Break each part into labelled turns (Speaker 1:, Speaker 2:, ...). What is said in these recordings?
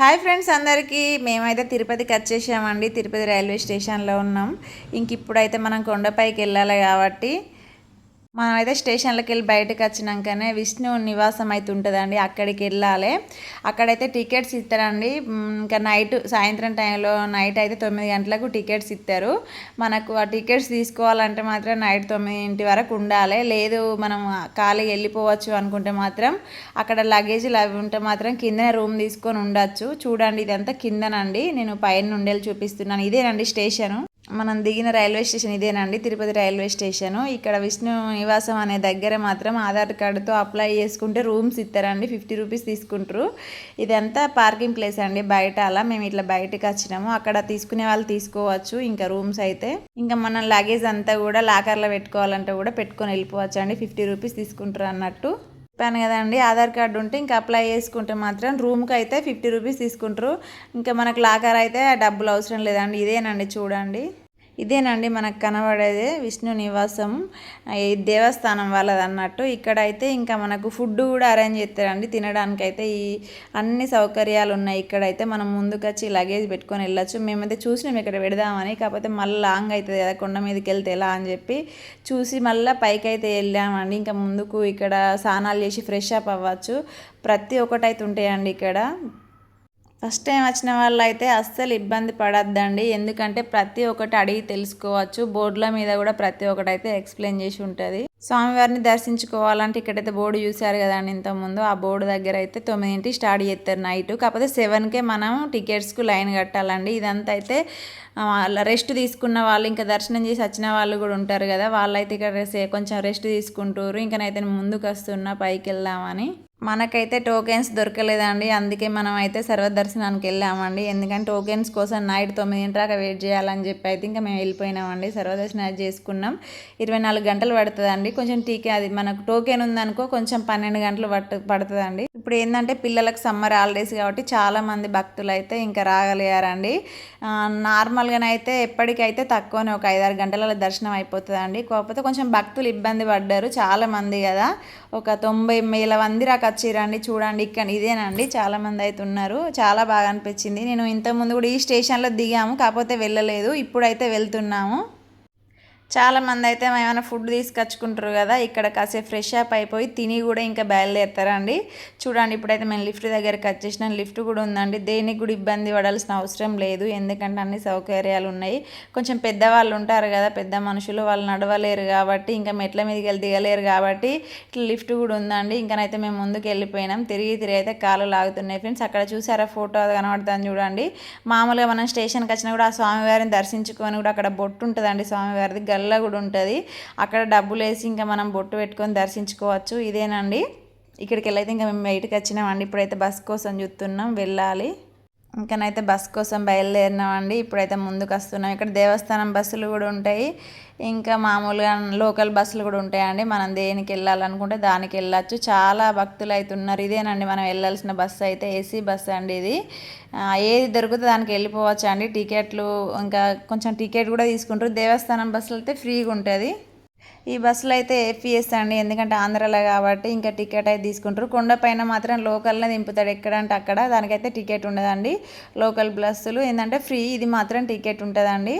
Speaker 1: Hi friends అందరికీ. మేమైతే తిరుపతికి వచ్చేసామండి తిరుపతి రైల్వే స్టేషన్లో ఉన్నాం. ఇంక ఇప్పుడైతే మనం కొండపైకి వెళ్ళాలి కాబట్టి మనమైతే స్టేషన్లోకి వెళ్ళి బయటకు వచ్చినాకనే విష్ణు నివాసం అయితే ఉంటుందండి అక్కడికి వెళ్ళాలి. అక్కడైతే టికెట్స్ ఇస్తారండి ఇంకా నైట్ సాయంత్రం టైంలో నైట్ అయితే తొమ్మిది గంటలకు టికెట్స్ ఇస్తారు మనకు ఆ టికెట్స్ తీసుకోవాలంటే మాత్రం నైట్ తొమ్మిదింటి వరకు ఉండాలి. లేదు మనం ఖాళీ వెళ్ళిపోవచ్చు అనుకుంటే మాత్రం అక్కడ లగేజీలు అవి ఉంటే మాత్రం కిందనే రూమ్ తీసుకొని ఉండొచ్చు. చూడండి ఇదంతా కిందనండి. నేను పైన నుండి చూపిస్తున్నాను. ఇదేనండి స్టేషను. మనం దిగిన రైల్వే స్టేషన్ ఇదేనండి తిరుపతి రైల్వే స్టేషన్. ఇక్కడ విష్ణు నివాసం అనే దగ్గర మాత్రం ఆధార్ కార్డుతో అప్లై చేసుకుంటే రూమ్స్ ఇస్తారండి ఫిఫ్టీ రూపీస్ తీసుకుంటారు. ఇదంతా పార్కింగ్ ప్లేస్ అండి బయట అలా మేము ఇట్లా బయటకు వచ్చినాము. అక్కడ తీసుకునే వాళ్ళు తీసుకోవచ్చు ఇంకా రూమ్స్ అయితే. ఇంకా మనం లగేజ్ అంతా కూడా లాకర్లో పెట్టుకోవాలంటే కూడా పెట్టుకొని వెళ్ళిపోవచ్చు అండి ఫిఫ్టీ రూపీస్ తీసుకుంటారు అన్నట్టు. చెప్పాను కదండి ఆధార్ కార్డు ఉంటే ఇంకా అప్లై చేసుకుంటే మాత్రం రూమ్కి అయితే ఫిఫ్టీ రూపీస్ తీసుకుంటారు. ఇంకా మనకు లాకర్ అయితే డబ్బులు అవసరం లేదండి ఇదేనండి చూడండి. ఇదేనండి మనకు కనబడేది విష్ణు నివాసం. ఈ దేవస్థానం వాళ్ళది అన్నట్టు ఇక్కడైతే ఇంకా మనకు ఫుడ్ కూడా అరేంజ్ చేస్తారండి తినడానికి అయితే ఈ అన్ని సౌకర్యాలు ఉన్నాయి ఇక్కడైతే మనం ముందుకొచ్చి లగేజ్ పెట్టుకొని వెళ్ళొచ్చు. మేమైతే చూసినాం ఇక్కడ పెడదామని. కాకపోతే మళ్ళీ లాంగ్ అవుతుంది కదా కొండ మీదకి వెళ్తే ఎలా అని చెప్పి చూసి మళ్ళీ పైకి అయితే వెళ్ళామండి. ఇంకా ముందుకు ఇక్కడ స్నానాలు చేసి ఫ్రెష్ అప్ అవ్వచ్చు. ప్రతి ఒక్కటైతే ఉంటాయండి ఇక్కడ. ఫస్ట్ టైం వచ్చిన వాళ్ళు అయితే అస్సలు ఇబ్బంది పడద్దండి. ఎందుకంటే ప్రతి ఒక్కటి అడిగి తెలుసుకోవచ్చు. బోర్డుల మీద కూడా ప్రతి ఒక్కటి అయితే ఎక్స్ప్లెయిన్ చేసి ఉంటుంది. స్వామివారిని దర్శించుకోవాలంటే ఇక్కడైతే బోర్డు చూశారు కదండి ఇంతకుముందు. ఆ బోర్డు దగ్గర అయితే తొమ్మిదింటి స్టార్ట్ చేస్తారు నైట్. కాకపోతే సెవెన్కే మనం టికెట్స్కు లైన్ కట్టాలండి. ఇదంతా అయితే రెస్ట్ తీసుకున్న వాళ్ళు ఇంకా దర్శనం చేసి వచ్చిన వాళ్ళు కూడా ఉంటారు కదా. వాళ్ళైతే ఇక్కడ కొంచెం రెస్ట్ తీసుకుంటారు. ఇంకా నైతే నేను ముందుకు వస్తున్నా పైకి వెళ్దామని. మనకైతే టోకెన్స్ దొరకలేదండి. అందుకే మనం అయితే సర్వదర్శనానికి వెళ్ళామండి. ఎందుకంటే టోకెన్స్ కోసం నైట్ తొమ్మిదింటి వెయిట్ చేయాలని చెప్పి అయితే ఇంకా మేము వెళ్ళిపోయినామండి. సర్వదర్శనం చేసుకున్నాం. ఇరవై నాలుగు గంటలు పడుతుందండి. కొంచెం టీకే అది మనకు టోకెన్ ఉందనుకో కొంచెం పన్నెండు గంటలు పట్టు పడుతుందండి. ఇప్పుడు ఏంటంటే పిల్లలకు సమ్మర్ హాలిడేస్ కాబట్టి చాలామంది భక్తులు అయితే ఇంకా రాగలిగారండి. నార్మల్గానైతే ఎప్పటికైతే తక్కువనే ఒక ఐదారు గంటల దర్శనం అయిపోతుందండి. కాకపోతే కొంచెం భక్తులు ఇబ్బంది పడ్డారు చాలామంది కదా. ఒక తొంభై వేల మంది రాక వచ్చిరండి చూడండి ఇక్కడ ఇదేనండి. చాలా మంది అయితే ఉన్నారు. చాలా బాగా అనిపించింది. నేను ఇంతకుముందు కూడా ఈ స్టేషన్లో దిగాము కాకపోతే వెళ్ళలేదు. ఇప్పుడైతే వెళ్తున్నాము. చాలా మంది అయితే ఏమైనా ఫుడ్ తీసుకొచ్చుకుంటారు కదా ఇక్కడ కాసేపు ఫ్రెష్ అప్ అయిపోయి తిని కూడా ఇంకా బయలుదేరుతారండి. చూడండి ఇప్పుడైతే మేము లిఫ్ట్ దగ్గరికి వచ్చేసిన. లిఫ్ట్ కూడా ఉందండి. దేనికి కూడా ఇబ్బంది పడాల్సిన అవసరం లేదు. ఎందుకంటే అన్ని సౌకర్యాలు ఉన్నాయి. కొంచెం పెద్దవాళ్ళు ఉంటారు కదా పెద్ద మనుషులు వాళ్ళు నడవలేరు కాబట్టి ఇంకా మెట్ల మీదకి వెళ్ళి దిగలేరు కాబట్టి ఇట్లా లిఫ్ట్ కూడా ఉందండి. ఇంకనైతే మేము ముందుకు వెళ్ళిపోయినాం. తిరిగి తిరిగి అయితే కాలు లాగుతున్నాయి ఫ్రెండ్స్ అక్కడ చూసారా ఫోటో కనబడుతుంది చూడండి. మామూలుగా మనం స్టేషన్కి వచ్చినా కూడా ఆ స్వామివారిని దర్శించుకొని కూడా అక్కడ బొట్టు ఉంటుందండి స్వామివారిది. తెల్ల కూడా ఉంటుంది. అక్కడ డబ్బులు వేసి ఇంకా మనం బొట్టు పెట్టుకొని దర్శించుకోవచ్చు. ఇదేనండి. ఇక్కడికి వెళ్ళైతే ఇంకా మేము బయటకు వచ్చినామండి. ఇప్పుడైతే బస్ కోసం చూస్తున్నాం. వెళ్ళాలి. ఇంకనైతే బస్ కోసం బయలుదేరినామండి. ఇప్పుడైతే ముందుకు వస్తున్నాం ఇక్కడ దేవస్థానం బస్సులు కూడా ఉంటాయి. ఇంకా మామూలుగా లోకల్ బస్సులు కూడా ఉంటాయండి. మనం దేనికి వెళ్ళాలనుకుంటే దానికి వెళ్ళచ్చు. చాలా భక్తులు అయితే ఉన్నారు. ఇదేనండి మనం వెళ్ళాల్సిన బస్సు అయితే ఏసీ బస్సు అండి ఇది. ఏది దొరికితే దానికి వెళ్ళిపోవచ్చు అండి టికెట్లు ఇంకా కొంచెం టికెట్ కూడా తీసుకుంటారు. దేవస్థానం బస్సులు అయితే ఫ్రీగా ఉంటుంది. ఈ బస్సులో అయితే ఏపీఎస్ అండి. ఎందుకంటే ఆంధ్రాలో కాబట్టి ఇంకా టికెట్ అయితే తీసుకుంటారు. కొండపైన మాత్రం లోకల్నే దింపుతాడు. ఎక్కడంటే అక్కడ. దానికైతే టికెట్ ఉండదండి. లోకల్ బస్సులు ఏంటంటే ఫ్రీ ఇది మాత్రం టికెట్ ఉంటుందండి.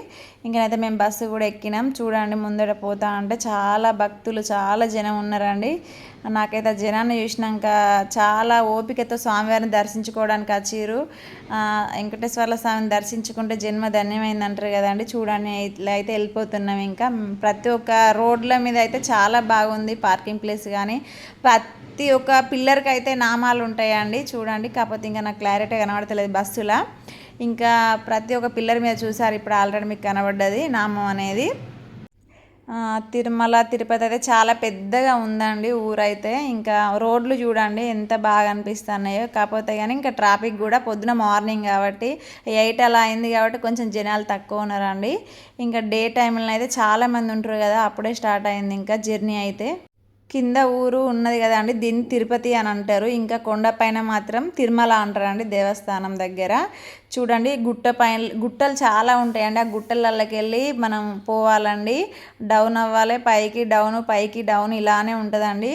Speaker 1: ఇంకనైతే మేము బస్సు కూడా ఎక్కినాం. చూడండి ముందర పోతా అంటే చాలా భక్తులు చాలా జనం ఉన్నారండి. నాకైతే ఆ జనాన్ని చూసినాక చాలా ఓపికతో స్వామివారిని దర్శించుకోవడానికి వచ్చిర్రు వెంకటేశ్వర వెంకటేశ్వర్ల స్వామిని దర్శించుకుంటే జన్మ ధన్యమైంది అంటారు కదండి. చూడండి ఇట్లా అయితే వెళ్ళిపోతున్నాం ఇంకా. ప్రతి ఒక్క రోడ్ల మీద అయితే చాలా బాగుంది పార్కింగ్ ప్లేస్ కానీ ప్రతి ఒక్క పిల్లర్కి అయితే నామాలు ఉంటాయండి. చూడండి కాకపోతే ఇంకా నాకు క్లారిటీ కనబడతలేదు బస్సులో. ఇంకా ప్రతి ఒక్క పిల్లర్ మీద చూసారు ఇప్పుడు ఆల్రెడీ మీకు కనబడ్డది నామం అనేది. తిరుమల తిరుపతి అయితే చాలా పెద్దగా ఉందండి ఊరైతే. ఇంకా రోడ్లు చూడండి ఎంత బాగా అనిపిస్తున్నాయో. కాకపోతే కానీ ఇంకా ట్రాఫిక్ కూడా పొద్దున మార్నింగ్ కాబట్టి ఎయిట్ అలా అయింది కాబట్టి కొంచెం జనాలు తక్కువ ఉన్నారండి. ఇంకా డే టైంలో అయితే చాలామంది ఉంటారు కదా అప్పుడే స్టార్ట్ అయింది ఇంకా జర్నీ అయితే. కింద ఊరు ఉన్నది కదా అండి దీన్ని తిరుపతి అని అంటారు. ఇంకా కొండపైన మాత్రం తిరుమల అంటారండి దేవస్థానం దగ్గర. చూడండి గుట్ట పైన గుట్టలు చాలా ఉంటాయండి. ఆ గుట్టలకి వెళ్ళి మనం పోవాలండి. డౌన్ అవ్వాలి పైకి డౌన్ పైకి డౌన్ ఇలానే ఉంటుందండి.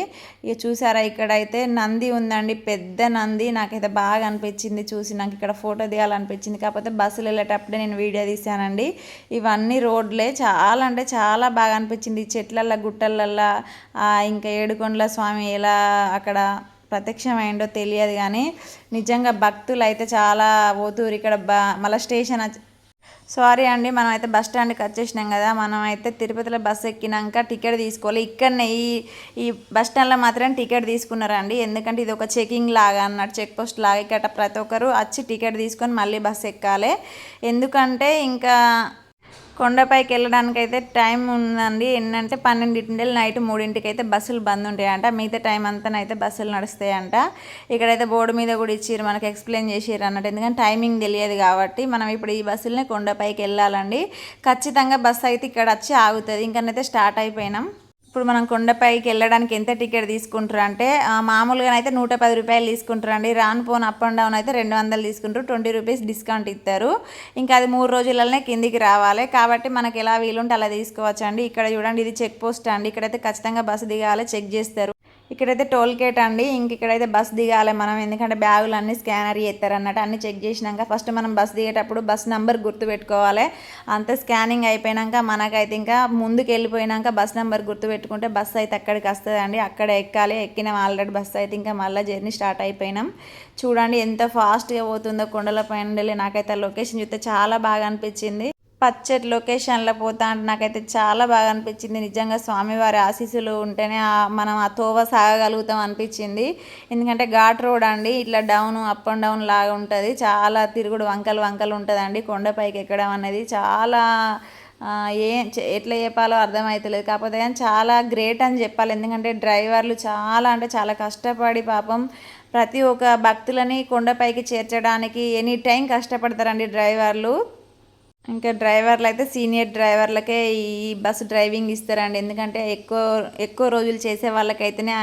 Speaker 1: ఇక చూసారా ఇక్కడైతే నంది ఉందండి. పెద్ద నంది. నాకైతే బాగా అనిపించింది చూసి. నాకు ఇక్కడ ఫోటో దిగాలనిపించింది. కాకపోతే బస్సులు వెళ్ళేటప్పుడే నేను వీడియో తీశానండి. ఇవన్నీ రోడ్లే. చాలా అంటే చాలా బాగా అనిపించింది. చెట్లల్లో గుట్టలల్లో ఇంకా ఏడుకొండల స్వామి ఎలా అక్కడ ప్రత్యక్షమైందో తెలియదు కానీ నిజంగా భక్తులు అయితే చాలా పోతురు. ఇక్కడ బ మళ్ళీ స్టేషన్ సారీ అండి మనం అయితే బస్ స్టాండ్కి వచ్చేసినాం కదా మనం అయితే తిరుపతిలో బస్సు ఎక్కినాక టికెట్ తీసుకోవాలి. ఇక్కడనే ఈ ఈ బస్ స్టాండ్లో మాత్రం టికెట్ తీసుకున్నారండి. ఎందుకంటే ఇది ఒక చెకింగ్ లాగా అన్నట్టు చెక్ పోస్ట్ లాగా. ఇక్కడ ప్రతి ఒక్కరు వచ్చి టికెట్ తీసుకొని మళ్ళీ బస్సు ఎక్కాలి. ఎందుకంటే ఇంకా కొండపైకి వెళ్ళడానికి అయితే టైం ఉందండి. ఏంటంటే పన్నెండింటి నైట్ మూడింటికి అయితే బస్సులు బంద్ ఉంటాయంట మిగతా టైం అంతా అయితే బస్సులు నడుస్తాయంట. ఇక్కడైతే బోర్డు మీద కూడా ఇచ్చారు మనకి ఎక్స్ప్లెయిన్ చేసారు అన్నట్టు. ఎందుకంటే టైమింగ్ తెలియదు కాబట్టి మనం ఇప్పుడు ఈ బస్సులనే కొండపైకి వెళ్ళాలండి ఖచ్చితంగా బస్సు అయితే ఇక్కడ వచ్చి ఆగుతుంది. ఇంకనైతే స్టార్ట్ అయిపోయినాం. ఇప్పుడు మనం కొండపైకి వెళ్ళడానికి ఎంత టికెట్ తీసుకుంటారు అంటే మామూలుగా అయితే నూట పది రూపాయలు తీసుకుంటారు అండి రాను పోను అప్ అండ్ డౌన్ అయితే రెండు వందలు తీసుకుంటారు. ట్వంటీ రూపీస్ డిస్కౌంట్ ఇస్తారు. ఇంకా అది మూడు రోజులనే కిందికి రావాలి. కాబట్టి మనకి ఎలా వీలుంటే అలా తీసుకోవచ్చు అండి ఇక్కడ చూడండి ఇది చెక్ పోస్ట్ అండి. ఇక్కడైతే ఖచ్చితంగా బస్సు దిగాలి చెక్ చేస్తారు. ఇక్కడైతే టోల్ గేట్ అండి. ఇంక ఇక్కడైతే బస్ దిగాలి మనం. ఎందుకంటే బ్యాగులు అన్ని స్కానర్ చేస్తారు అన్నట్టు అన్ని చెక్ చేసినాక ఫస్ట్ మనం బస్ దిగేటప్పుడు బస్ నెంబర్ గుర్తు పెట్టుకోవాలి అంత స్కానింగ్ అయిపోయినాక మనకైతే ఇంకా ముందుకు వెళ్ళిపోయినాక బస్ నెంబర్ గుర్తు పెట్టుకుంటే బస్ అయితే అక్కడికి వస్తుంది అక్కడ ఎక్కాలి. ఎక్కినాం ఆల్రెడీ బస్ అయితే ఇంకా మళ్ళీ జర్నీ స్టార్ట్ అయిపోయినాం. చూడండి ఎంత ఫాస్ట్గా పోతుందో కొండల పైన నాకైతే లొకేషన్ చూస్తే చాలా బాగా అనిపించింది. పచ్చటి లొకేషన్లో పోతా అంటే నాకైతే చాలా బాగా అనిపించింది. నిజంగా స్వామివారి ఆశీస్సులు ఉంటేనే మనం ఆ తోవ సాగగలుగుతాం అనిపించింది. ఎందుకంటే ఘాట్ రోడ్ అండి ఇట్లా డౌన్ అప్ అండ్ డౌన్ లాగా ఉంటుంది. చాలా తిరుగుడు వంకలు వంకలు ఉంటుందండి. కొండపైకి ఎక్కడం అనేది చాలా ఏం ఎట్లా చెప్పాలో అర్థమవుతలేదు కాకపోతే కానీ చాలా గ్రేట్ అని చెప్పాలి. ఎందుకంటే డ్రైవర్లు చాలా అంటే చాలా కష్టపడి పాపం ప్రతి ఒక్క భక్తులని కొండపైకి చేర్చడానికి ఎనీ టైం కష్టపడతారండి డ్రైవర్లు. ఇంకా డ్రైవర్లు అయితే సీనియర్ డ్రైవర్లకే ఈ బస్సు డ్రైవింగ్ ఇస్తారండి. ఎందుకంటే ఎక్కువ ఎక్కువ రోజులు చేసే వాళ్ళకైతేనే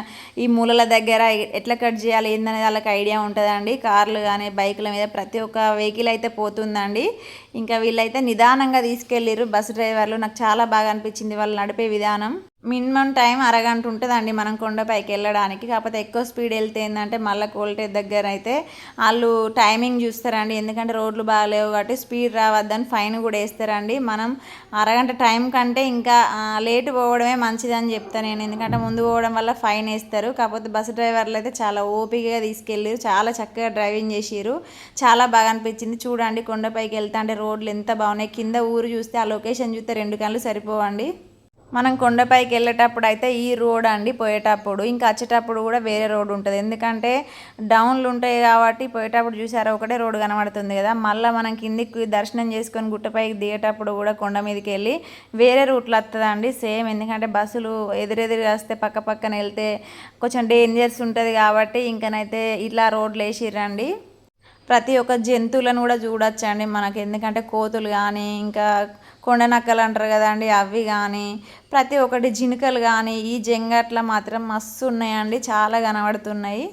Speaker 1: ఈ మూలల దగ్గర ఎట్లా కట్ చేయాలి ఏందనేది వాళ్ళకి ఐడియా ఉంటుందండి. కార్లు కానీ బైకుల మీద ప్రతి ఒక్క వెహికల్ అయితే పోతుందండి. ఇంకా వీళ్ళైతే నిదానంగా తీసుకెళ్ళిర్రు. బస్సు డ్రైవర్లు నాకు చాలా బాగా అనిపించింది వాళ్ళు నడిపే విధానం. మినిమం టైం అరగంట ఉంటుందండి మనం కొండపైకి వెళ్ళడానికి. కాకపోతే ఎక్కువ స్పీడ్ వెళ్తే ఏంటంటే మళ్ళీ కోల్టేజ్ దగ్గర అయితే వాళ్ళు టైమింగ్ చూస్తారండి. ఎందుకంటే రోడ్లు బాగాలేవు కాబట్టి స్పీడ్ రావద్దని ఫైన్ కూడా వేస్తారండి. మనం అరగంట టైం కంటే ఇంకా లేట్ పోవడమే మంచిదని చెప్తాను నేను. ఎందుకంటే ముందు పోవడం వల్ల ఫైన్ వేస్తారు. కాకపోతే బస్సు డ్రైవర్లు అయితే చాలా ఓపికగా తీసుకెళ్ళారు చాలా చక్కగా డ్రైవింగ్ చేసిరు చాలా బాగా అనిపించింది. చూడండి కొండపైకి వెళ్తా అంటే రోడ్లు ఎంత బాగున్నాయి. కింద ఊరు చూస్తే ఆ లొకేషన్ చూస్తే రెండు కళ్ళు సరిపోవండి. మనం కొండపైకి వెళ్ళేటప్పుడు అయితే ఈ రోడ్ అండి పోయేటప్పుడు. ఇంకా వచ్చేటప్పుడు కూడా వేరే రోడ్ ఉంటుంది. ఎందుకంటే డౌన్లు ఉంటాయి కాబట్టి పోయేటప్పుడు చూసారా ఒకటే రోడ్ కనబడుతుంది కదా. మళ్ళీ మనం కిందికి దర్శనం చేసుకొని గుట్టపైకి దిగేటప్పుడు కూడా కొండ మీదకి వెళ్ళి వేరే రూట్లు వస్తుందండి. సేమ్ ఎందుకంటే బస్సులు ఎదురెదురు వస్తే పక్క పక్కన వెళ్తే కొంచెం డేంజర్స్ ఉంటుంది కాబట్టి ఇంకనైతే ఇట్లా రోడ్లు వేసిరండి ప్రతి ఒక్క జంతువులను కూడా చూడొచ్చండి. మనకి ఎందుకంటే కోతులు కానీ ఇంకా కొండ నక్కలు అంటారు కదండి అవి కానీ ప్రతి ఒక్కటి జినుకలు కానీ ఈ జంగట్ల మాత్రం మస్తు ఉన్నాయండి. చాలా కనబడుతున్నాయి.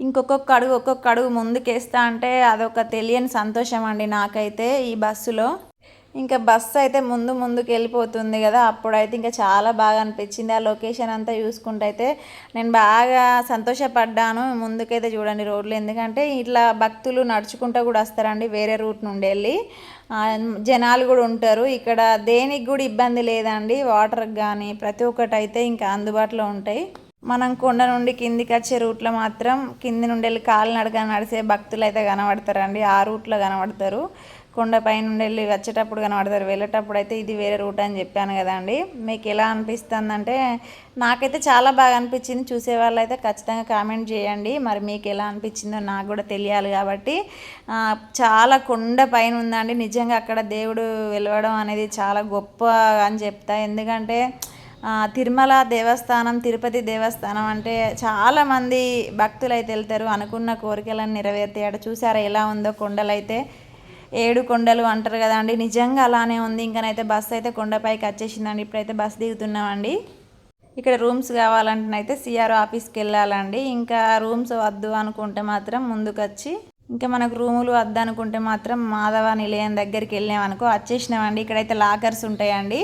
Speaker 1: ఇంకొక అడుగు ఒక్కొక్క అడుగు ముందుకేస్తా అంటే అదొక తెలియని సంతోషం అండి నాకైతే ఈ బస్సులో. ఇంకా బస్సు అయితే ముందు ముందుకు వెళ్ళిపోతుంది కదా అప్పుడైతే ఇంకా చాలా బాగా అనిపించింది. ఆ లొకేషన్ అంతా చూసుకుంటే అయితే నేను బాగా సంతోషపడ్డాను. ముందుకైతే చూడండి రోడ్లు ఎందుకంటే ఇట్లా భక్తులు నడుచుకుంటూ కూడా వస్తారండి వేరే రూట్ నుండి వెళ్ళి. జనాలు కూడా ఉంటారు. ఇక్కడ దేనికి కూడా ఇబ్బంది లేదండి. వాటర్కి కానీ ప్రతి ఒక్కటి అయితే ఇంకా అందుబాటులో ఉంటాయి. మనం కొండ నుండి కిందికి వచ్చే రూట్లో మాత్రం కింది నుండి వెళ్ళి కాలు నడక నడిచే భక్తులు అయితే కనబడతారండి. ఆ రూట్లో కనబడతారు. కొండ నుండి వెళ్ళి వచ్చేటప్పుడు కనబడతారు. వెళ్ళేటప్పుడు అయితే ఇది వేరే రూట్ అని చెప్పాను కదండి మీకు ఎలా అనిపిస్తుందంటే నాకైతే చాలా బాగా అనిపించింది. చూసే వాళ్ళు అయితే ఖచ్చితంగా కామెంట్ చేయండి. మరి మీకు ఎలా అనిపించిందో నాకు కూడా తెలియాలి కాబట్టి. చాలా కొండ పైన ఉందండి నిజంగా అక్కడ దేవుడు వెలవడం అనేది చాలా గొప్ప అని చెప్తా. ఎందుకంటే తిరుమల దేవస్థానం తిరుపతి దేవస్థానం అంటే చాలామంది భక్తులు అయితే వెళ్తారు. అనుకున్న కోరికలను నెరవేర్తాయి. అక్కడ చూసారా ఎలా ఉందో కొండలైతే. ఏడు కొండలు అంటారు కదండి. నిజంగా అలానే ఉంది. ఇంకనైతే బస్సు అయితే కొండపైకి వచ్చేసిందండి. ఇప్పుడైతే బస్సు దిగుతున్నామండి. ఇక్కడ రూమ్స్ కావాలంటే అయితే సిఆర్ ఆఫీస్కి వెళ్ళాలండి. ఇంకా రూమ్స్ వద్దు అనుకుంటే మాత్రం ముందుకు వచ్చి ఇంకా మనకు రూములు వద్దు అనుకుంటే మాత్రం మాధవ నిలయం దగ్గరికి వెళ్ళామనుకో వచ్చేసినామండి. ఇక్కడైతే లాకర్స్ ఉంటాయండి.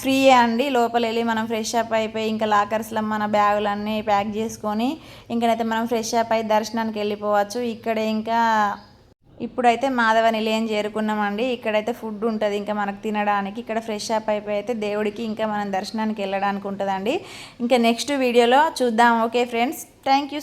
Speaker 1: ఫ్రీయే అండి. లోపల వెళ్ళి మనం ఫ్రెష్ అప్ అయిపోయి ఇంకా లాకర్స్లో మన బ్యాగులన్నీ ప్యాక్ చేసుకొని ఇంకనైతే మనం ఫ్రెష్ అప్ అయి దర్శనానికి వెళ్ళిపోవచ్చు. ఇక్కడ ఇంకా ఇప్పుడైతే మాధవ నిలయం చేరుకున్నామండి. ఇక్కడైతే ఫుడ్ ఉంటుంది ఇంకా మనకు తినడానికి. ఇక్కడ ఫ్రెష్ అప్ అయిపోయి అయితే దేవుడికి ఇంకా మనం దర్శనానికి వెళ్ళడానికి ఉంటుందండి ఇంకా నెక్స్ట్ వీడియోలో చూద్దాం. Okay friends thank you so